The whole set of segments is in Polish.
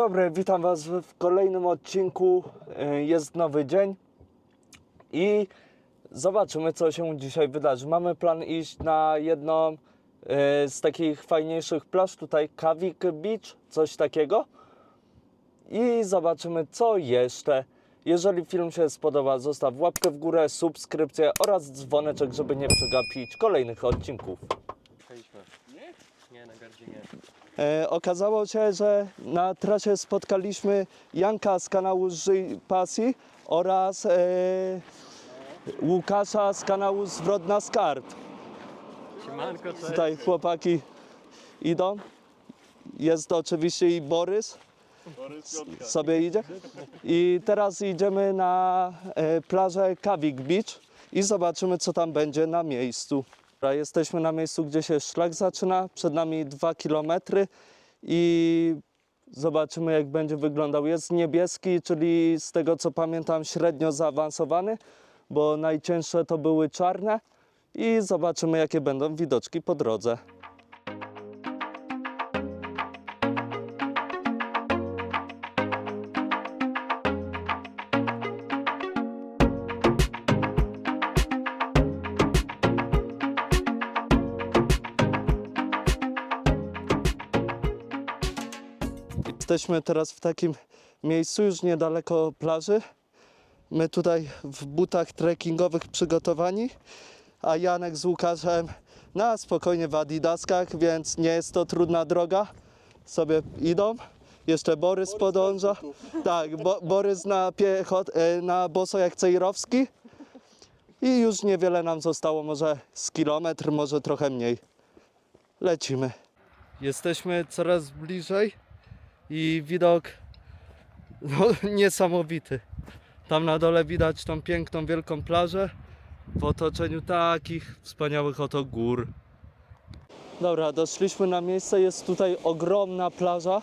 Dobry, witam Was w kolejnym odcinku. Y, Jest nowy dzień i zobaczymy, co się dzisiaj wydarzy. Mamy plan iść na jedną y, z takich fajniejszych plaż, tutaj Kawik Beach, coś takiego. I zobaczymy, co jeszcze. Jeżeli film się spodoba, zostaw łapkę w górę, subskrypcję oraz dzwoneczek, żeby nie przegapić kolejnych odcinków. Nie? Nie, na gardzie nie. E, okazało się, że na trasie spotkaliśmy Janka z kanału Żyj Pasji oraz e, Łukasza z kanału Zwrot na Skarb. Siemanko, cześć. Tutaj chłopaki idą. Jest oczywiście i Borys. Sobie idzie. I teraz idziemy na e, plażę Kawik Beach i zobaczymy, co tam będzie na miejscu. Jesteśmy na miejscu, gdzie się szlak zaczyna. Przed nami dwa kilometry i zobaczymy, jak będzie wyglądał. Jest niebieski, czyli z tego co pamiętam, średnio zaawansowany, bo najcięższe to były czarne. I zobaczymy, jakie będą widoczki po drodze. Jesteśmy teraz w takim miejscu już niedaleko plaży. My tutaj w butach trekkingowych przygotowani, a Janek z Łukaszem na spokojnie w adidaskach, więc nie jest to trudna droga. Sobie idą. Jeszcze Borys podąża. Tak, Bo, Borys na piechot, e, na boso jak Cejrowski. I już niewiele nam zostało, może z kilometr, może trochę mniej. Lecimy. Jesteśmy coraz bliżej i widok no, niesamowity. Tam na dole widać tą piękną, wielką plażę w otoczeniu takich wspaniałych oto gór. Dobra, doszliśmy na miejsce, jest tutaj ogromna plaża.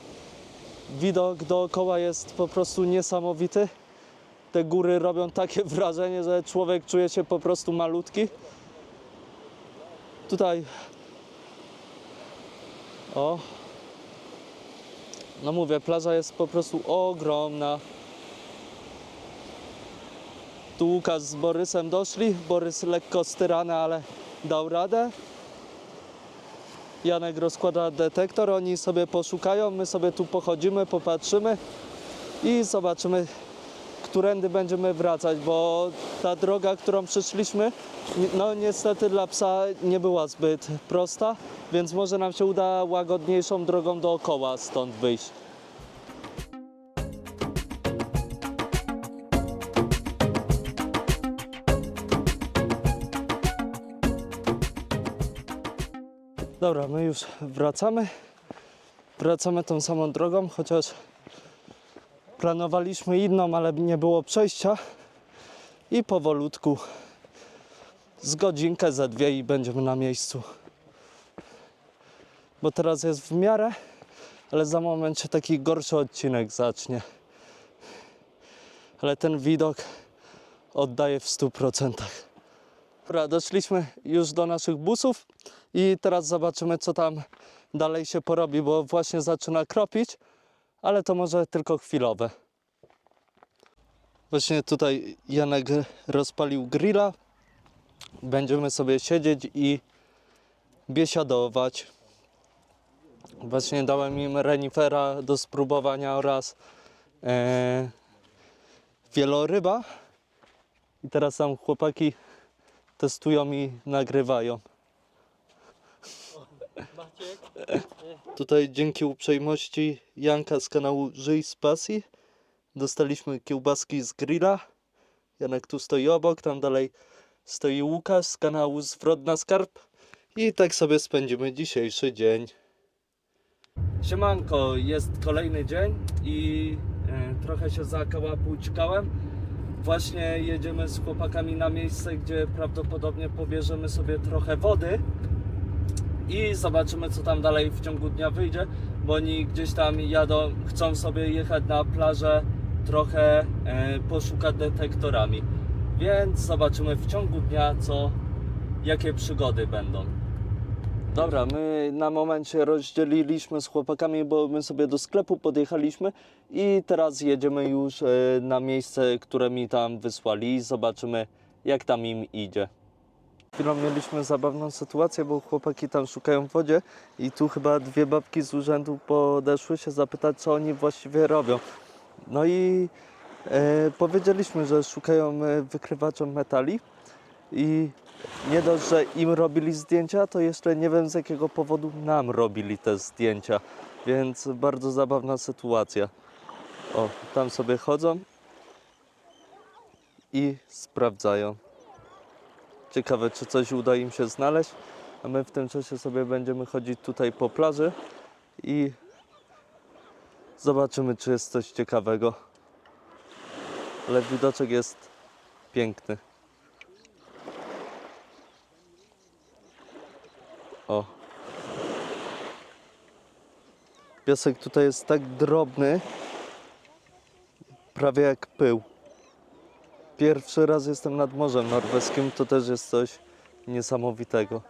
Widok dookoła jest po prostu niesamowity. Te góry robią takie wrażenie, że człowiek czuje się po prostu malutki. Tutaj. O, no mówię, plaża jest po prostu ogromna. Tu Łukasz z Borysem doszli. Borys lekko styrany, ale dał radę. Janek rozkłada detektor, oni sobie poszukają, my sobie tu pochodzimy, popatrzymy i zobaczymy, którędy będziemy wracać, bo ta droga, którą przyszliśmy, ni- no niestety dla psa nie była zbyt prosta, więc może nam się uda łagodniejszą drogą dookoła stąd wyjść. Dobra, my już wracamy. Wracamy tą samą drogą, chociaż planowaliśmy inną, ale nie było przejścia. I powolutku z godzinkę, za dwie i będziemy na miejscu. Bo teraz jest w miarę, ale za moment się taki gorszy odcinek zacznie. Ale ten widok oddaje w 100%. Dobra, doszliśmy już do naszych busów i teraz zobaczymy, co tam dalej się porobi, bo właśnie zaczyna kropić, ale to może tylko chwilowe. Właśnie tutaj Janek rozpalił grilla. Będziemy sobie siedzieć i biesiadować. Właśnie dałem im renifera do spróbowania oraz e, wieloryba. I teraz tam chłopaki testują i nagrywają. Tutaj dzięki uprzejmości Janka z kanału Żyj z Pasji dostaliśmy kiełbaski z grilla. Janek tu stoi obok, tam dalej stoi Łukasz z kanału Zwrot na Skarb. I tak sobie spędzimy dzisiejszy dzień. Siemanko, jest kolejny dzień i e, trochę się zakałapućkałem. Właśnie jedziemy z chłopakami na miejsce, gdzie prawdopodobnie pobierzemy sobie trochę wody i zobaczymy, co tam dalej w ciągu dnia wyjdzie, bo oni gdzieś tam jadą, chcą sobie jechać na plażę, trochę e, poszukać detektorami. Więc zobaczymy w ciągu dnia, co, jakie przygody będą. Dobra, my na momencie rozdzieliliśmy z chłopakami, bo my sobie do sklepu podjechaliśmy i teraz jedziemy już e, na miejsce, które mi tam wysłali zobaczymy, jak tam im idzie. Chwilą mieliśmy zabawną sytuację, bo chłopaki tam szukają w wodzie i tu chyba dwie babki z urzędu podeszły się zapytać, co oni właściwie robią. No i e, powiedzieliśmy, że szukają e, wykrywacza metali i nie dość, że im robili zdjęcia, to jeszcze nie wiem z jakiego powodu nam robili te zdjęcia, więc bardzo zabawna sytuacja. O, tam sobie chodzą i sprawdzają. Ciekawe, czy coś uda im się znaleźć, a my w tym czasie sobie będziemy chodzić tutaj po plaży i zobaczymy, czy jest coś ciekawego. Ale widoczek jest piękny. O. Piasek tutaj jest tak drobny, prawie jak pył. Pierwszy raz jestem nad Morzem Norweskim, to też jest coś niesamowitego.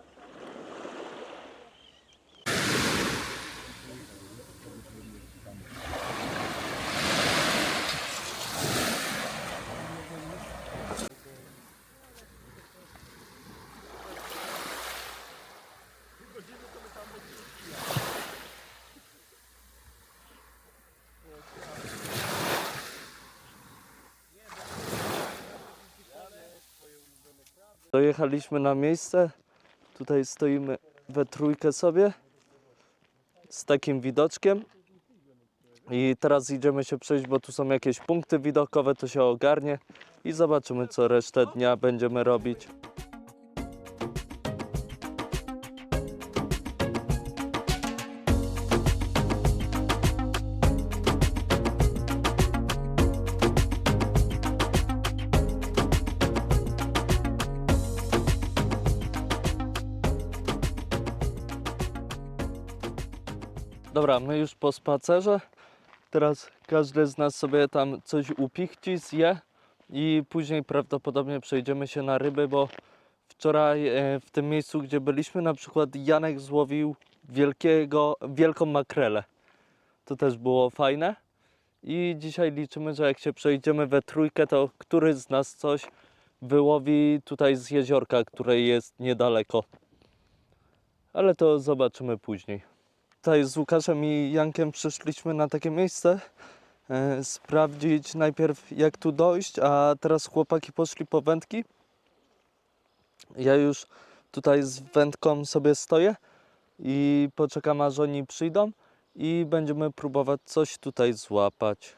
Dojechaliśmy na miejsce. Tutaj stoimy we trójkę sobie z takim widoczkiem. I teraz idziemy się przejść, bo tu są jakieś punkty widokowe, to się ogarnie i zobaczymy, co resztę dnia będziemy robić. Dobra, my już po spacerze. Teraz każdy z nas sobie tam coś upichci, zje i później prawdopodobnie przejdziemy się na ryby, bo wczoraj e, w tym miejscu, gdzie byliśmy, na przykład Janek złowił wielkiego, wielką makrelę. To też było fajne. I dzisiaj liczymy, że jak się przejdziemy we trójkę, to któryś z nas coś wyłowi tutaj z jeziorka, które jest niedaleko. Ale to zobaczymy później tutaj z Łukaszem i Jankiem przyszliśmy na takie miejsce e, sprawdzić najpierw jak tu dojść, a teraz chłopaki poszli po wędki. Ja już tutaj z wędką sobie stoję i poczekam aż oni przyjdą i będziemy próbować coś tutaj złapać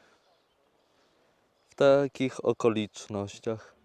w takich okolicznościach.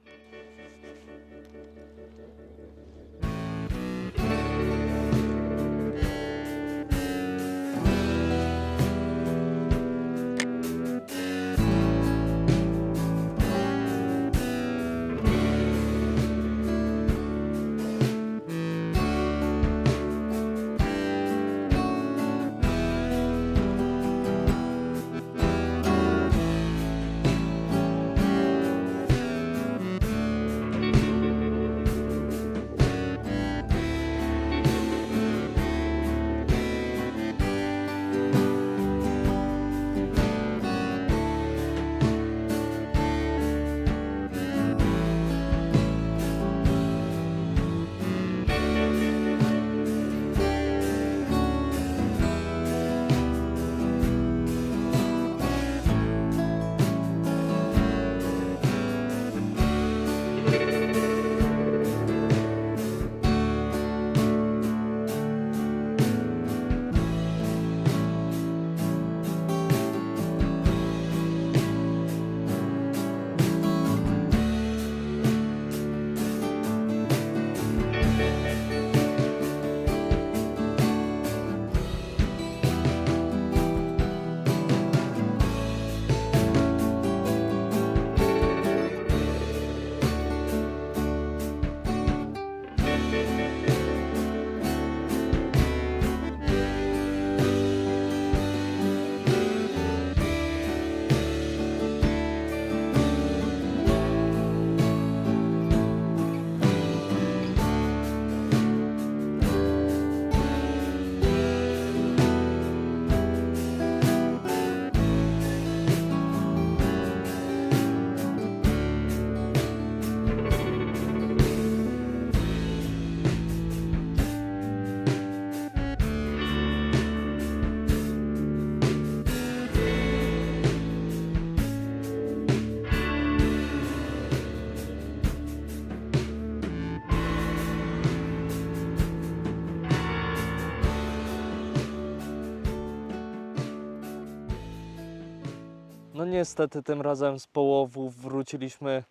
Niestety tym razem z połowu wróciliśmy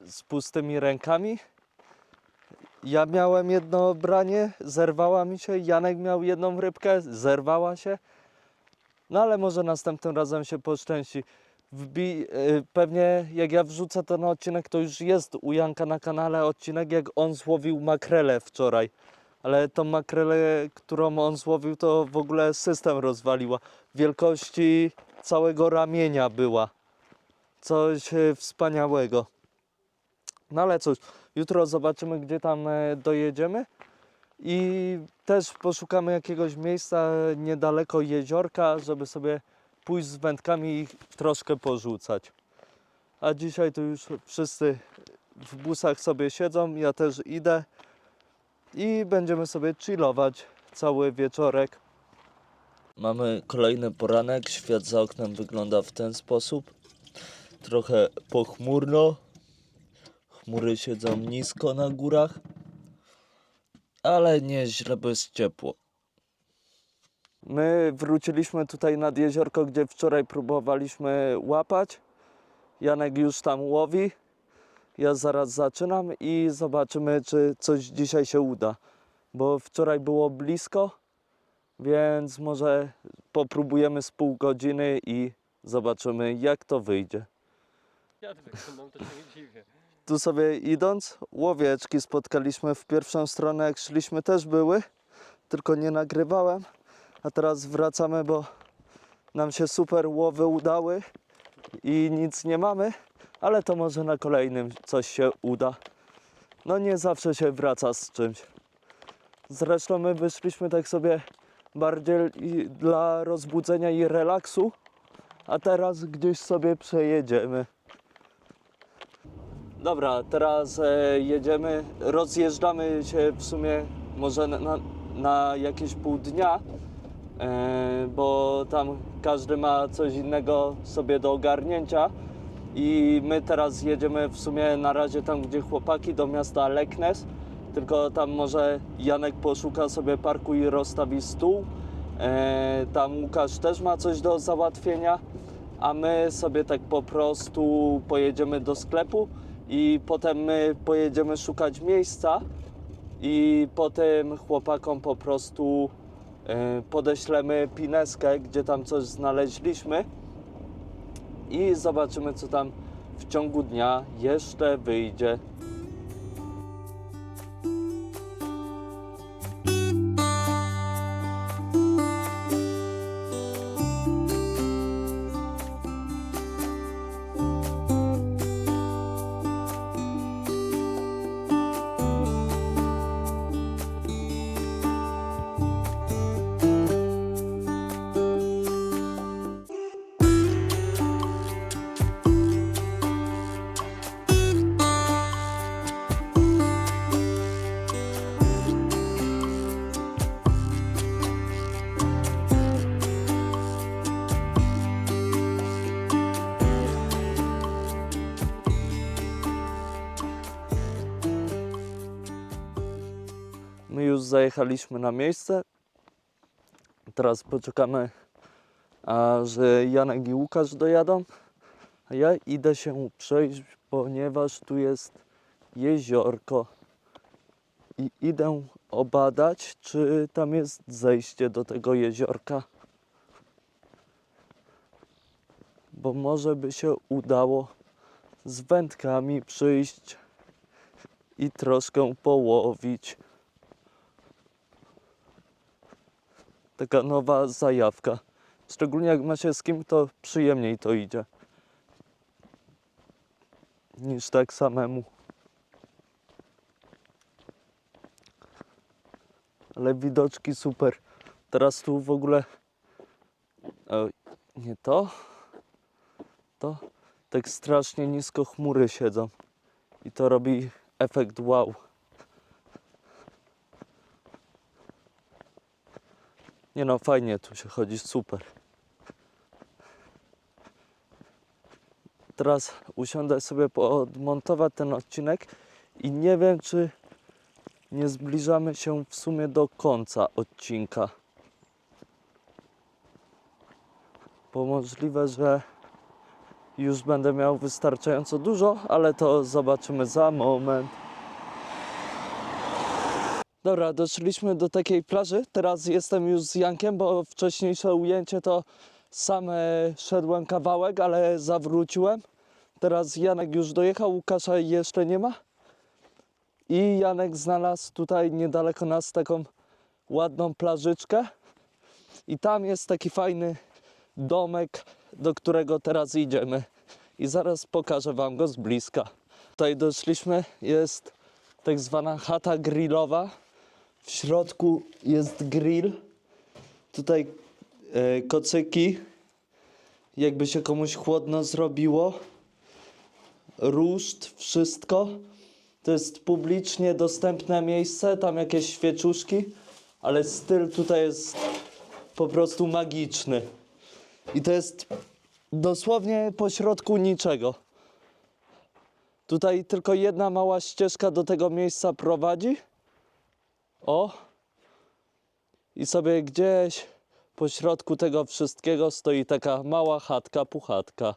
z pustymi rękami. Ja miałem jedno branie, zerwała mi się. Janek miał jedną rybkę, zerwała się. No ale może następnym razem się poszczęści. Wbi- y, pewnie jak ja wrzucę ten odcinek, to już jest u Janka na kanale odcinek, jak on złowił makrelę wczoraj. Ale tą makrelę, którą on złowił, to w ogóle system rozwaliła. Wielkości całego ramienia była. Coś e, wspaniałego. No ale cóż, jutro zobaczymy, gdzie tam e, dojedziemy. I też poszukamy jakiegoś miejsca niedaleko jeziorka, żeby sobie pójść z wędkami i troszkę porzucać. A dzisiaj to już wszyscy w busach sobie siedzą, ja też idę i będziemy sobie chillować cały wieczorek. Mamy kolejny poranek, świat za oknem wygląda w ten sposób. Trochę pochmurno, chmury siedzą nisko na górach, ale nieźle, bo jest ciepło. My wróciliśmy tutaj nad jeziorko, gdzie wczoraj próbowaliśmy łapać. Janek już tam łowi. Ja zaraz zaczynam i zobaczymy, czy coś dzisiaj się uda. Bo wczoraj było blisko, więc może popróbujemy z pół godziny i zobaczymy, jak to wyjdzie. Ja to wyglądam, to się nie dziwię. Tu sobie idąc, łowieczki spotkaliśmy w pierwszą stronę, jak szliśmy też były, tylko nie nagrywałem. A teraz wracamy, bo nam się super łowy udały i nic nie mamy, ale to może na kolejnym coś się uda. No nie zawsze się wraca z czymś. Zresztą my wyszliśmy tak sobie bardziej dla rozbudzenia i relaksu, a teraz gdzieś sobie przejedziemy. Dobra, teraz e, jedziemy, rozjeżdżamy się w sumie może na, na jakieś pół dnia, e, bo tam każdy ma coś innego sobie do ogarnięcia i my teraz jedziemy w sumie na razie tam, gdzie chłopaki, do miasta Leknes, tylko tam może Janek poszuka sobie parku i rozstawi stół, e, tam Łukasz też ma coś do załatwienia, a my sobie tak po prostu pojedziemy do sklepu i potem my pojedziemy szukać miejsca i potem chłopakom po prostu e, podeślemy pineskę, gdzie tam coś znaleźliśmy i zobaczymy, co tam w ciągu dnia jeszcze wyjdzie. My już zajechaliśmy na miejsce. Teraz poczekamy, aż Janek i Łukasz dojadą. A ja idę się przejść, ponieważ tu jest jeziorko. I idę obadać, czy tam jest zejście do tego jeziorka. Bo może by się udało z wędkami przyjść i troszkę połowić. Taka nowa zajawka. Szczególnie jak ma się z kim, to przyjemniej to idzie. Niż tak samemu. Ale widoczki super. Teraz tu w ogóle. O, nie to. To. Tak strasznie nisko chmury siedzą. I to robi efekt wow. Nie no, fajnie tu się chodzi, super. Teraz usiądę sobie podmontować ten odcinek i nie wiem, czy nie zbliżamy się w sumie do końca odcinka. Bo możliwe, że już będę miał wystarczająco dużo, ale to zobaczymy za moment. Dobra, doszliśmy do takiej plaży. Teraz jestem już z Jankiem, bo wcześniejsze ujęcie to same szedłem kawałek, ale zawróciłem. Teraz Janek już dojechał, Łukasza jeszcze nie ma. I Janek znalazł tutaj niedaleko nas taką ładną plażyczkę. I tam jest taki fajny domek, do którego teraz idziemy. I zaraz pokażę Wam go z bliska. Tutaj doszliśmy, jest tak zwana chata grillowa. W środku jest grill. Tutaj e, kocyki, jakby się komuś chłodno zrobiło. Ruszt, wszystko. To jest publicznie dostępne miejsce, tam jakieś świeczuszki, ale styl tutaj jest po prostu magiczny. I to jest dosłownie pośrodku niczego. Tutaj tylko jedna mała ścieżka do tego miejsca prowadzi. O! I sobie gdzieś po środku tego wszystkiego stoi taka mała chatka, puchatka.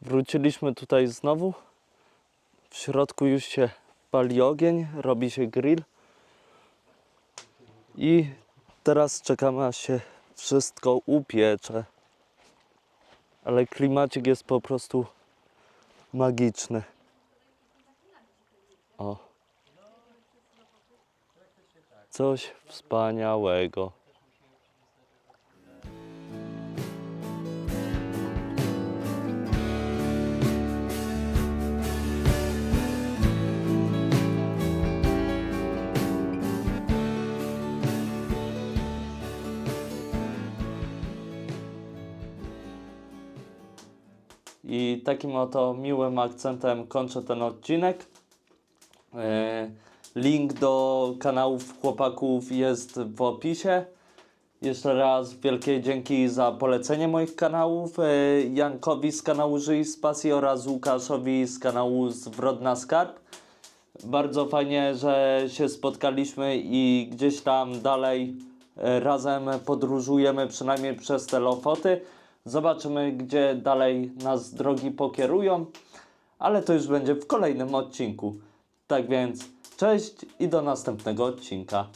Wróciliśmy tutaj znowu. W środku już się pali ogień, robi się grill. I teraz czekamy aż się wszystko upiecze. Ale klimacik jest po prostu magiczny. O. Coś wspaniałego. I takim oto miłym akcentem kończę ten odcinek. E, Link do kanałów chłopaków jest w opisie. Jeszcze raz wielkie dzięki za polecenie moich kanałów. E, Jankowi z kanału Żyj z Pasji oraz Łukaszowi z kanału Zwrot na Skarb. Bardzo fajnie, że się spotkaliśmy i gdzieś tam dalej e, razem podróżujemy, przynajmniej przez te lofoty. Zobaczymy, gdzie dalej nas drogi pokierują, ale to już będzie w kolejnym odcinku. Tak więc, cześć i do następnego odcinka.